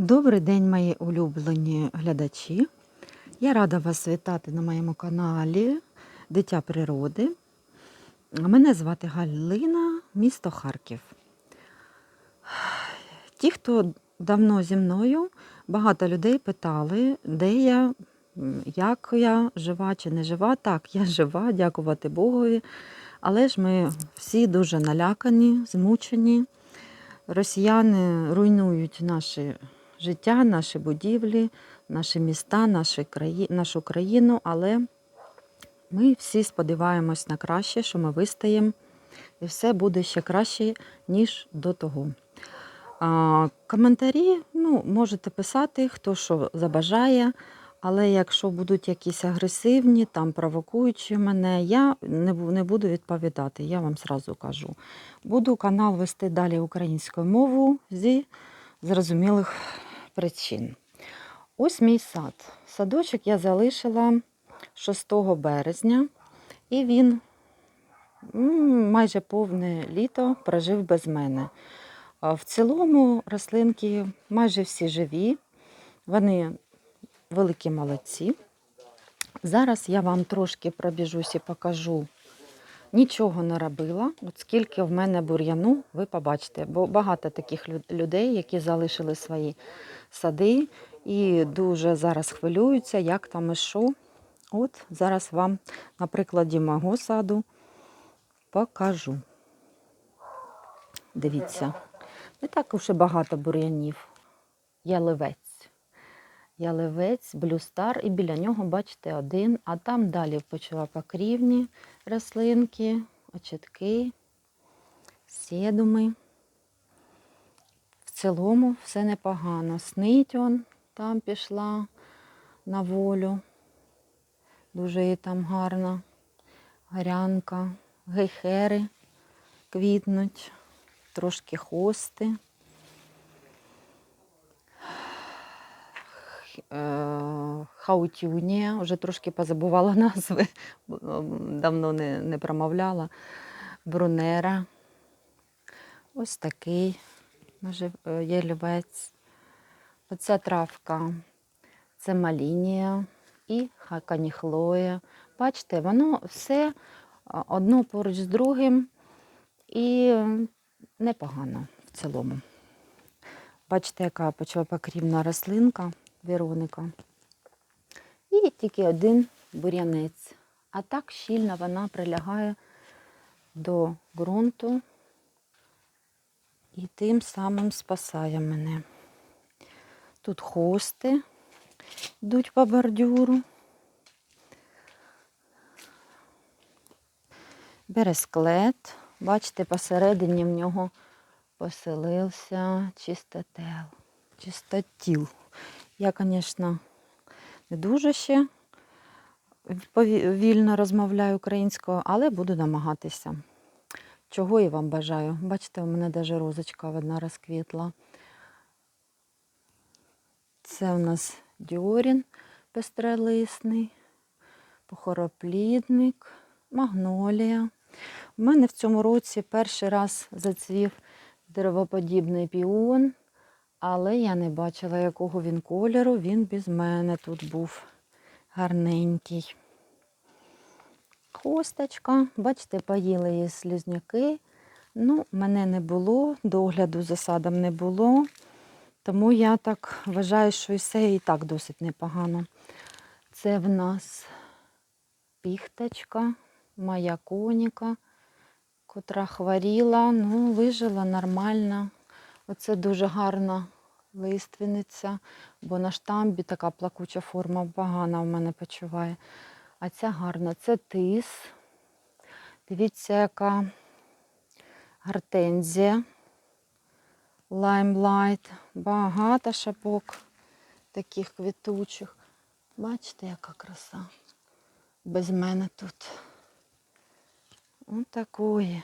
Добрий день, мої улюблені глядачі. Я рада вас вітати на моєму каналі Дитя природи. Мене звати Галина, місто Харків. Ті, хто давно зі мною, багато людей питали, де я, як я жива чи не жива. Так, я жива, дякувати Богові. Але ж ми всі дуже налякані, змучені. Росіяни руйнують наше життя, наші будівлі, наші міста, наші краї... нашу країну, але ми всі сподіваємось на краще, що ми вистоїмо, і все буде ще краще, ніж до того. А, коментарі ну, можете писати, хто що забажає. Але якщо будуть якісь агресивні, там провокуючі мене, я не буду відповідати, я вам зразу кажу. Буду канал вести далі українською мовою зі зрозумілих причин. Ось мій сад. Садочок я залишила 6 березня, і він майже повне літо прожив без мене. В цілому рослинки майже всі живі, вони великі молодці. Зараз я вам трошки пробіжусь і покажу. Нічого не робила. От скільки в мене бур'яну, ви побачите. Бо багато таких людей, які залишили свої сади і дуже зараз хвилюються, як там і що. От зараз вам на прикладі мого саду покажу. Дивіться, не так уж і багато бур'янів. Яливець. Яливець, блюстар, і біля нього, бачите, один, а там далі почала покрівні рослинки, очітки, сєдуми. В цілому все непогано. Снить он там пішла на волю. Дуже їй там гарна. Гарянка, гейхери квітнуть, трошки хости. Хаутюнія, вже трошки позабувала назви, давно не, не промовляла. Брунера. Ось такий може, е, ялівець. Оця травка це малінія і хаканіхлоя. Бачите, воно все одно поруч з другим і непогано в цілому. Бачите, яка почвопокрівна рослинка Вероника. І тільки один бур'янець. А так щільно вона прилягає до ґрунту і тим самим спасає мене. Тут хости йдуть по бордюру. Бересклет. Бачите, посередині в нього поселився чистотел, чистотіл. Я, звісно, не дуже ще вільно розмовляю українською, але буду намагатися. Чого я вам бажаю? Бачите, у мене навіть розочка одна розквітла. Це у нас діорін пестрелисний, похороплідник, магнолія. У мене в цьому році перший раз зацвів деревоподібний піон, але я не бачила, якого він кольору. Він без мене тут був гарненький. Хосточка, бачите, поїли її слізняки. Ну, мене не було, догляду за садом не було. Тому я так вважаю, що і все і так досить непогано. Це в нас піхточка, моя коніка, котра хворіла, ну, вижила нормально. Оце дуже гарна лиственниця, бо на штамбі така плакуча форма погана в мене почуває. А ця гарна, це тис. Дивіться, яка гортензія. Лаймлайт. Багато шапок таких квітучих. Бачите, яка краса. Без мене тут. Ось такої.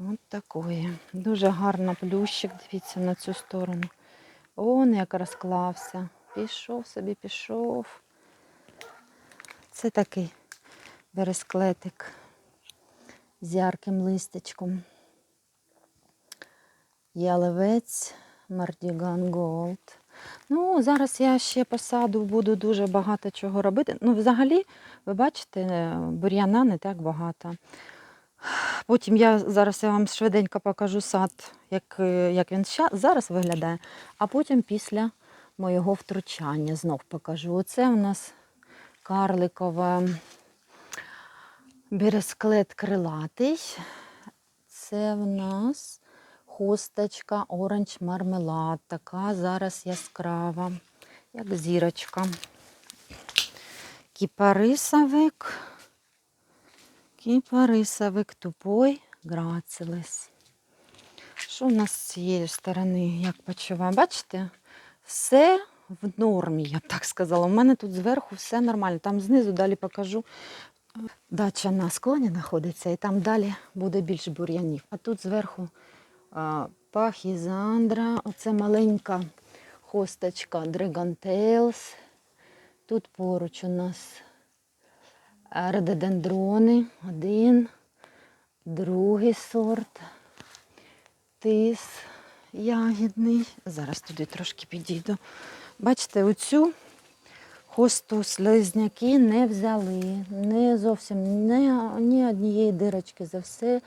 Ось такої. Дуже гарно плющик, дивіться на цю сторону. Он як розклався. Пішов собі, пішов. Це такий бересклетик з ярким листячком. Ялевець Мардіган Голд. Ну, зараз я ще посаду буду дуже багато чого робити. Ну, взагалі, ви бачите, е, бур'яна не так багато. Потім я зараз я вам швиденько покажу сад, як, е, як він зараз виглядає, а потім після моєго втручання знов покажу. Оце у нас карликова бересклет крилатий. Це в нас хусточка оранж мармелад. Така зараз яскрава, як зірочка. Кіпарисовик. Кіпарисовик тупой грацилис. Що в нас з цієї сторони, як почуваю? Бачите? Все в нормі, я б так сказала. У мене тут зверху все нормально. Там знизу далі покажу. Дача на склоні знаходиться, і там далі буде більш бур'янів. А тут зверху пахізандра, оце маленька хосточка Dragon Tales. Тут поруч у нас рододендрони. Один, другий сорт. Тис ягідний. Зараз туди трошки підійду. Бачите, оцю хосту слизняки не взяли. Не зовсім ні, ні однієї дирочки за все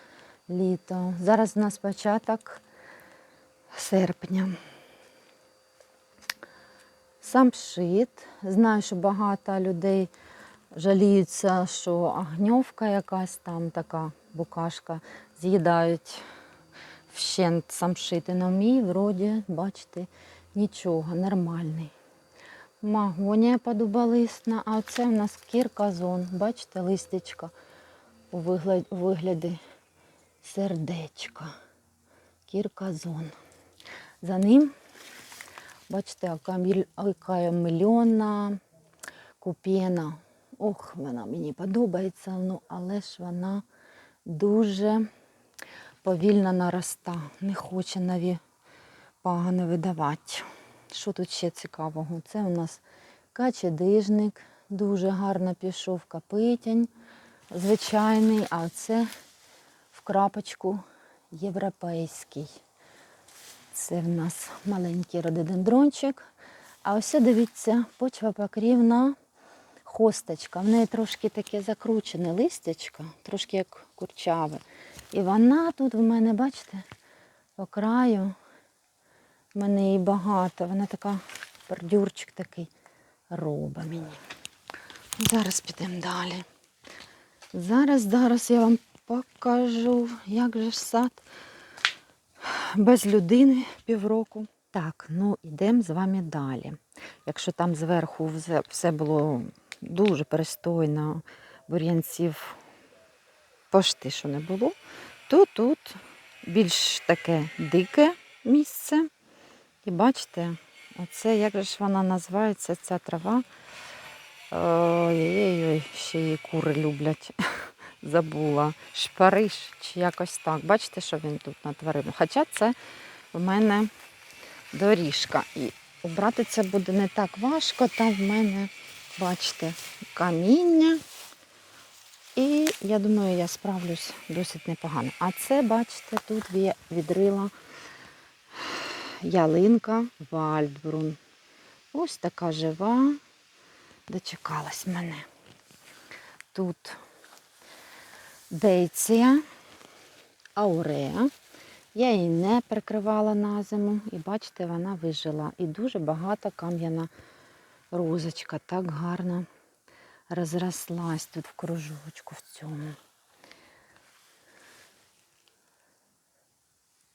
літо. Зараз у нас початок серпня. Сам пшит. Знаю, що багато людей жаліються, що агньовка якась там така букашка з'їдають вщент самшити. На мій, вроді, бачите, нічого, нормальний. Магонія подубалисна, а це у нас кірказон. Бачите, листячка у вигляді, сердечка. Кірказон. За ним, бачите, яка міль- купєна. Ох, вона мені подобається, ну, але ж вона дуже повільно нароста. Не хоче нові пагани видавати. Що тут ще цікавого? Це у нас качедижник, дуже гарно пішов капитянь, звичайний, а це в крапочку європейський. Це в нас маленький рододендрончик. А ось дивіться, почва покрівна хосточка. В неї трошки таке закручене листячко, трошки як курчаве. І вона тут в мене, бачите, по краю. В мене її багато. Вона така бордюрчик такий робить мені. Зараз підемо далі. Зараз, зараз я вам покажу, як же сад без людини півроку. Так, ну йдемо з вами далі. Якщо там зверху все було дуже перестойно, бур'янців пошти, що не було, то тут більш таке дике місце. І бачите, оце як же ж вона називається, ця трава. Ой-ой-ой, ще її кури люблять. Забула. Шпариш чи якось так. Бачите, що він тут натворив. Хоча це в мене доріжка. І обрати це буде не так важко. Там в мене, бачите, каміння. І я думаю, я справлюсь досить непогано. А це, бачите, тут є відрила ялинка Вальдбрун. Ось така жива. Дочекалась мене. Тут дейція, ауреа. Я її не прикривала на зиму. І бачите, вона вижила. І дуже багата кам'яна розочка. Так гарно розрослась тут в кружочку в цьому.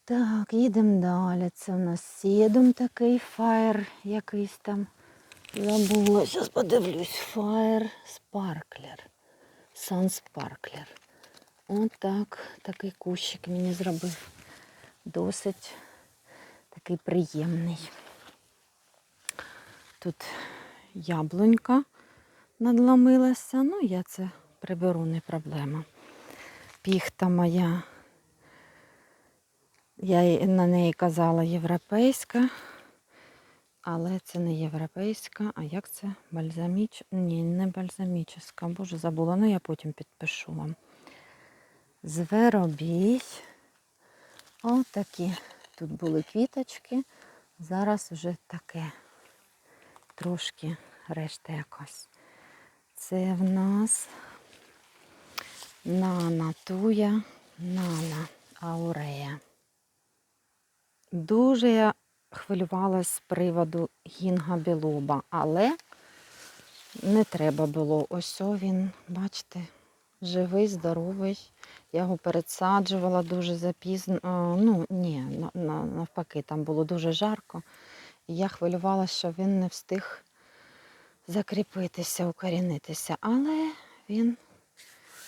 Так, їдемо далі. Це у нас сідом такий фаєр якийсь там. Забула. Зараз подивлюсь. Фаєр Спарклер. Сан Спарклер. Отак. Такий кущик мені зробив. Досить такий приємний. Тут яблунька надломилася. Ну, я це приберу, не проблема. Піхта моя. Я на неї казала європейська, але це не європейська, а як це? Бальзаміч? Ні, не бальзамічна. Боже, забула, ну я потім підпишу вам. Зверобій. Отакі тут були квіточки. Зараз вже таке. Трошки решта якось. Це в нас Нана Туя, Нана Аурея. Дуже я хвилювалась з приводу гінга білуба, але не треба було. Ось він, бачите, живий, здоровий. Я його пересаджувала дуже запізно. Ну, ні, на- на- навпаки, там було дуже жарко. Я хвилювалася, що він не встиг закріпитися, укорінитися. Але він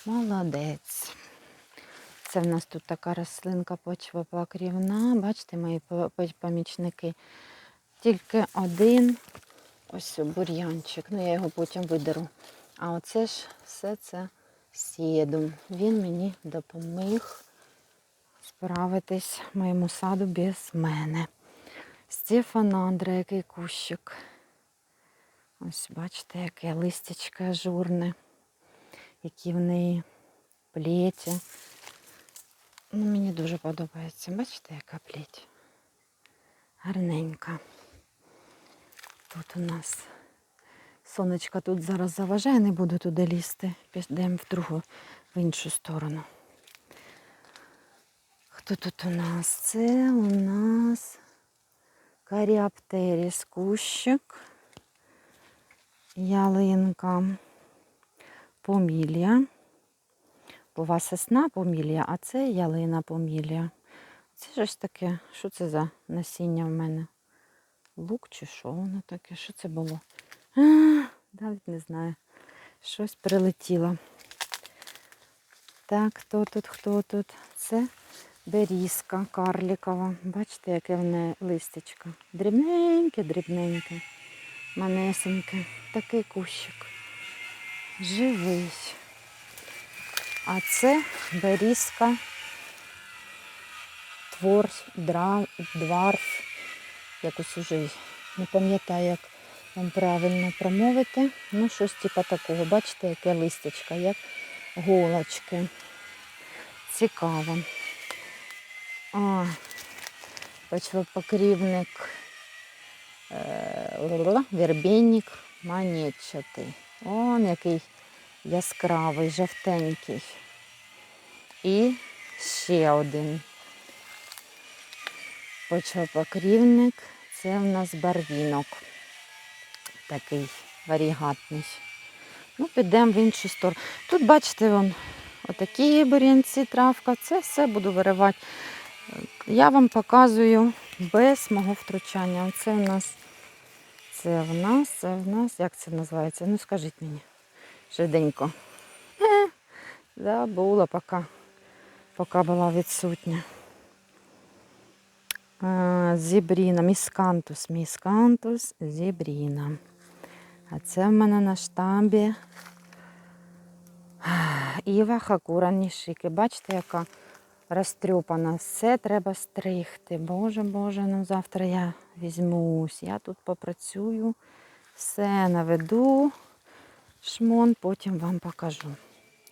молодець. Це в нас тут така рослинка почвопокрівна. Бачите, мої по- по- помічники. Тільки один ось бур'янчик. Ну, я його потім видеру. А оце ж все це сідум. Він мені допоміг справитись моєму саду без мене. Стефанандра, який кущик. Ось бачите, яке листячко ажурне, які в неї плеті. Ну, мені дуже подобається. Бачите, яка плеть? Гарненька. Тут у нас сонечко тут зараз заважає, не буду туди лізти. Підемо в другу, в іншу сторону. Хто тут у нас? Це у нас каріаптеріс кущик, ялинка, помілія. Бува сосна помілія, а це ялина помілія. Це щось таке, що це за насіння в мене? Лук чи що воно таке? Що це було? А, навіть не знаю. Щось прилетіло. Так, хто тут, хто тут? Це берізка карлікова. Бачите, яке в неї листечко. Дрібненьке, дрібненьке, манесеньке. Такий кущик. Живий. А це берізка твор, дра, дварф. Якось уже не пам'ятаю, як вам правильно промовити. Ну, щось типу такого. Бачите, яке листячко, як голочки. Цікаво. А, почвопокрівник, е, ла-ла-ла, вербенник монетчатий. Он який яскравий, жовтенький. І ще один почвопокрівник. Це в нас барвінок. Такий варігатний. Ну, підемо в іншу сторону. Тут, бачите, вон, отакі бурянці, травка. Це все буду виривати. Я вам показую без мого втручання. Оце в нас, це в нас, це в нас, як це називається? Ну скажіть мені швиденько. Е, Забула, поки, поки була відсутня. Зібріна, міскантус, міскантус, зібріна. А це в мене на штамбі Іва Хакура Нішики. Бачите, яка розтрюпана. Все треба стригти. Боже, Боже, ну завтра я візьмусь. Я тут попрацюю, все наведу. Шмон, потім вам покажу.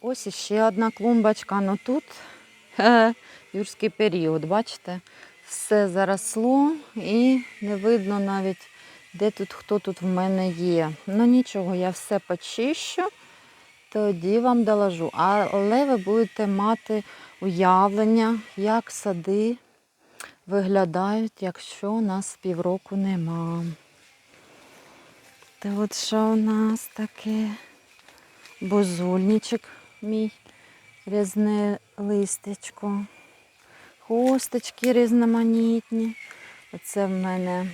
Ось іще одна клумбочка, ну тут юрський період, бачите? Все заросло і не видно навіть, де тут хто тут в мене є. Ну нічого, я все почищу, тоді вам доложу. Але ви будете мати уявлення, як сади виглядають, якщо у нас півроку нема. Та от що у нас таке? Бозульничок мій різне листечко. Хосточки різноманітні. Оце в мене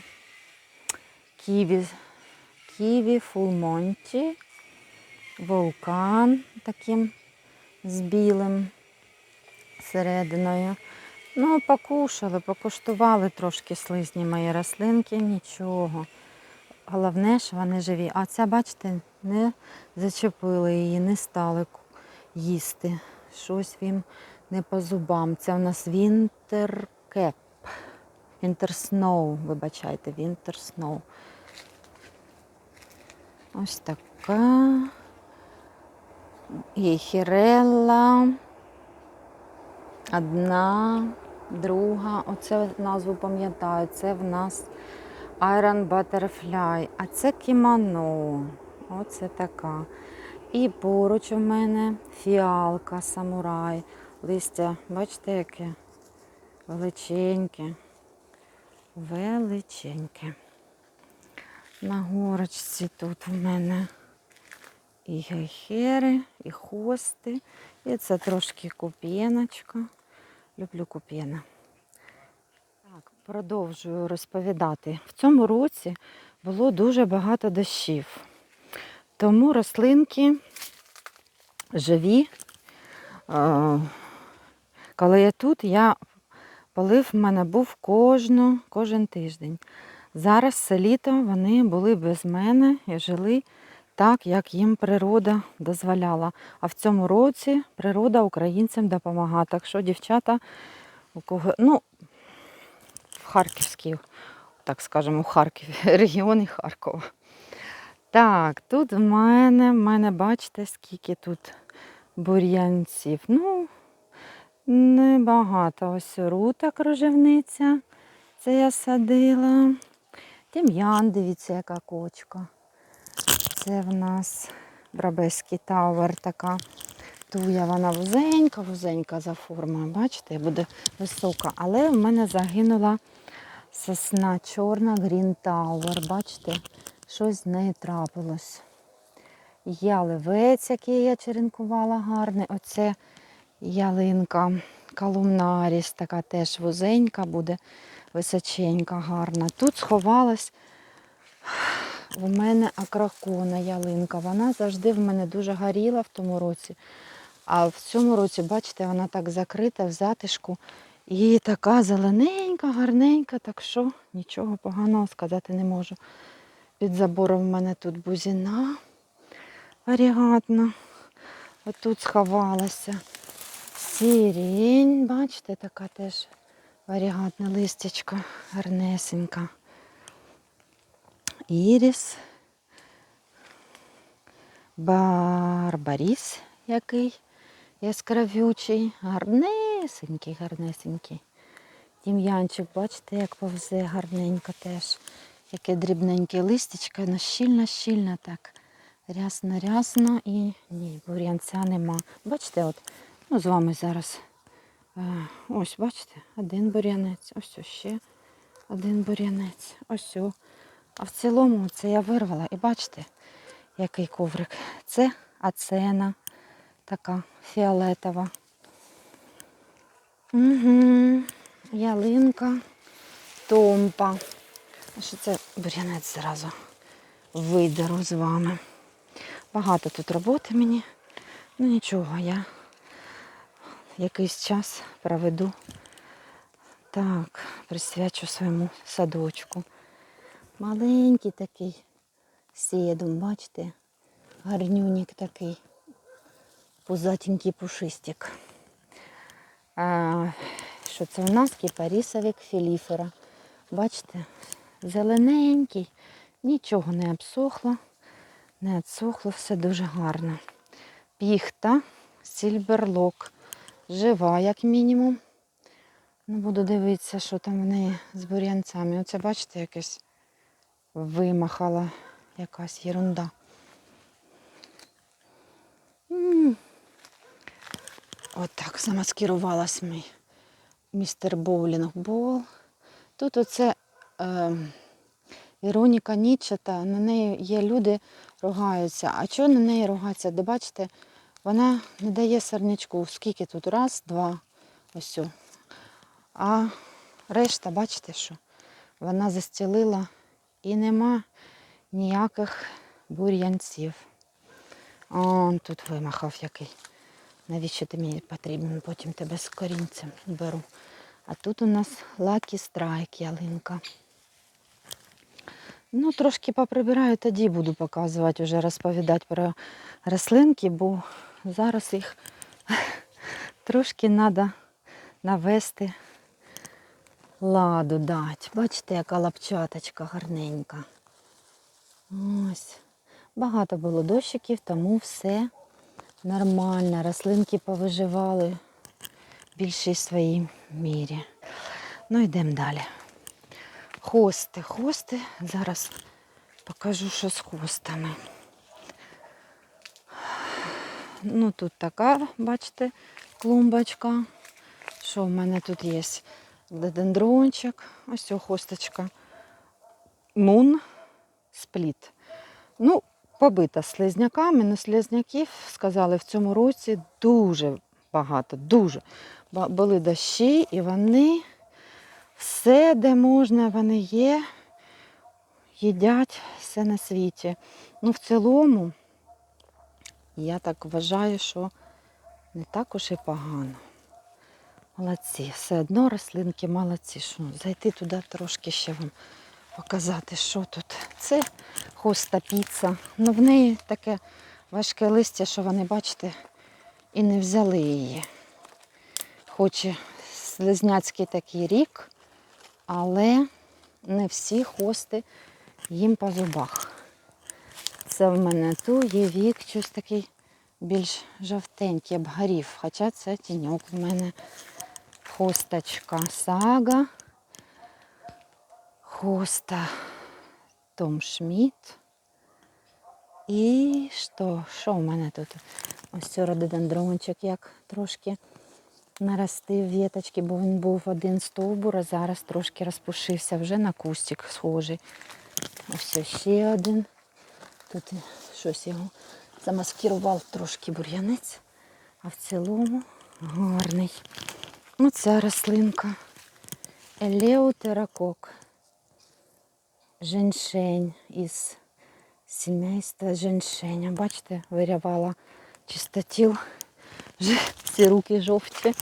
ківі, ківі фулмонті, вулкан таким з білим серединою. Ну, покушали, покуштували трошки слизні мої рослинки, нічого. Головне, що вони живі. А ця, бачите, не зачепили її, не стали їсти. Щось їм не по зубам. Це у нас. Winter Snow, вибачайте, Snow. Ось така. Є хірелла. Одна друга, оце назву пам'ятаю, це в нас Iron Butterfly, а це кімоно. Оце така. І поруч у мене фіалка, самурай. Листя, бачите, яке величеньке. Величеньке. На горочці тут у мене і гейхери, і хости. І це трошки куп'єночка. Люблю куп'єна. Так, продовжую розповідати. В цьому році було дуже багато дощів. Тому рослинки живі. Коли я тут, я полив в мене був кожну, кожен тиждень. Зараз все літо вони були без мене і жили так, як їм природа дозволяла. А в цьому році природа українцям допомагає. Так що, дівчата, у кого, ну, в Харківській, так скажемо, у Харкові, регіоні Харкова. Так, тут в мене, в мене, бачите, скільки тут бур'янців. Ну, небагато. Ось рута кружевниця. Це я садила. Тім'ян, дивіться, яка кочка. Це в нас Брабеський тавер така. Туя вона вузенька, вузенька за формою. Бачите, буде висока. Але в мене загинула сосна чорна Green Tower. Бачите, щось з нею трапилось. Яливець, який я черенкувала гарний. Оце ялинка Колумнаріс, така теж вузенька буде, височенька, гарна. Тут сховалась у мене акракона ялинка. Вона завжди в мене дуже горіла в тому році. А в цьому році, бачите, вона так закрита в затишку. І така зелененька, гарненька, так що нічого поганого сказати не можу. Під забором в мене тут бузіна варігатна. Отут сховалася. Сирень, бачите, така теж варігатна листячка, гарнесенька. Іріс. Барбаріс який яскравючий, гарнесенький, гарнесенький. Тім'янчик, бачите, як повзе гарненько теж. Яке дрібненьке листячко, ну щільно, щільно так. Рясно, рясно і ні, бур'янця нема. Бачите, от, ну з вами зараз. е, Ось, бачите, один бур'янець, ось ще один бур'янець, ось. А в цілому це я вирвала. І бачите, який коврик. Це ацена така фіолетова. Угу. Ялинка, томпа. Що це бур'янець зразу видеру з вами. Багато тут роботи мені. Ну нічого, я якийсь час проведу. Так, присвячу своєму садочку. Маленький такий седум, бачите? Гарнюнік такий. Пузатенький пушистик. А, що це у нас кіпарісовик філіфера. Бачите, зелененький, нічого не обсохло, не обсохло, все дуже гарно. Піхта, сільберлок, жива, як мінімум. Ну, буду дивитися, що там в неї з бур'янцями. Оце, бачите, якесь вимахала якась єрунда. М. Отак замаскирувалась мій містер Боулінг Бол. Тут оце е, Іроніка Нічета, на неї є люди ругаються. А чого на неї ругаються? Де бачите, вона не дає сорнячку. Скільки тут? Раз, два, ось. А решта, бачите, що вона застілила і нема ніяких бур'янців. Он тут вимахав який. Навіщо ти мені потрібен? Потім тебе з корінцем беру. А тут у нас Lucky Strike ялинка. Ну, трошки поприбираю, тоді буду показувати, вже розповідати про рослинки, бо зараз їх трошки треба навести ладу дати. Бачите, яка лапчаточка гарненька. Ось. Багато було дощиків, тому все нормально. Рослинки повиживали в більшій своїй мірі. Ну, йдемо далі. Хости, хости. Зараз покажу, що з хостами. Ну, тут така, бачите, клумбочка. Що в мене тут є? Дендрончик, ось ця хосточка. Мун, спліт. Ну, побита слизняками, але слизняків, сказали, в цьому році дуже багато, дуже. Були дощі, і вони все, де можна, вони є, їдять все на світі. Ну, в цілому, я так вважаю, що не так уж і погано. Молодці, все одно рослинки молодці. Що, зайти туди трошки ще вам показати, що тут. Це хоста піца. Ну, в неї таке важке листя, що вони, бачите, і не взяли її. Хоч слизняцький такий рік, але не всі хости їм по зубах. Це в мене ту є вік, щось такий більш жовтенький, обгорів. Хоча це тіньок в мене хосточка сага, хоста Том Шмідт. І що? Що в мене тут? Ось цей рододендрончик як трошки наростив віточки, бо він був один стовбур, а зараз трошки розпушився вже на кустик схожий. Ось ще один. Тут щось його замаскирував трошки бур'янець, а в цілому гарний. Оця рослинка. Елеутеракок. Женьшень із сімейства женьшеня. Бачите, вирявала чистотіл. Вже всі руки жовті.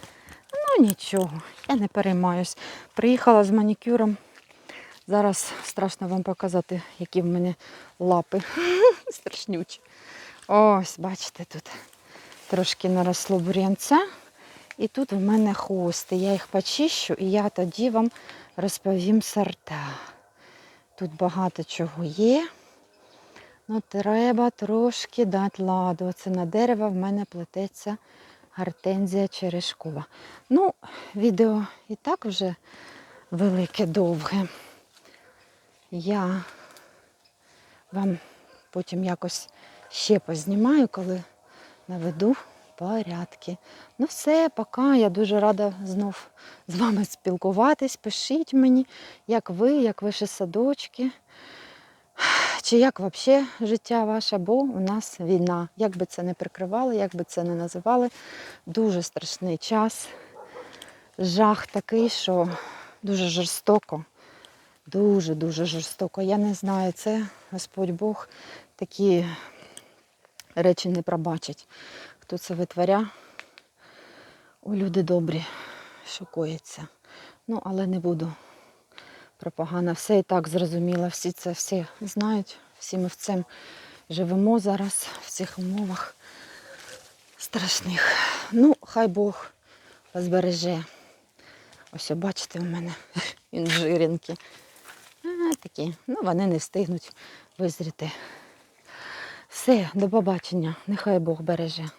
Ну нічого, я не переймаюсь. Приїхала з манікюром. Зараз страшно вам показати, які в мене лапи. Страшнючі. Ось, бачите, тут трошки наросло бур'янця. І тут в мене хости. Я їх почищу і я тоді вам розповім сорта. Тут багато чого є. Ну, треба трошки дати ладу. Оце на дерево в мене плететься гортензія черешкова. Ну, відео і так вже велике, довге. Я вам потім якось ще познімаю, коли наведу порядки. Ну все, пока. Я дуже рада знов з вами спілкуватись. Пишіть мені, як ви, як ваші садочки. Чи як взагалі життя ваше, бо у нас війна. Як би це не прикривали, як би це не називали, дуже страшний час. Жах такий, що дуже жорстоко. Дуже-дуже жорстоко. Я не знаю, це Господь Бог такі речі не пробачить. Хто це витворя? О, люди добрі, що коїться. Ну, але не буду про погане. Все і так зрозуміло. Всі це всі знають. Всі ми в цьому живемо зараз, в цих умовах страшних. Ну, хай Бог вас береже. Ось, бачите, у мене інжиринки. А, такі. Ну, вони не встигнуть визріти. Все, до побачення. Нехай Бог береже.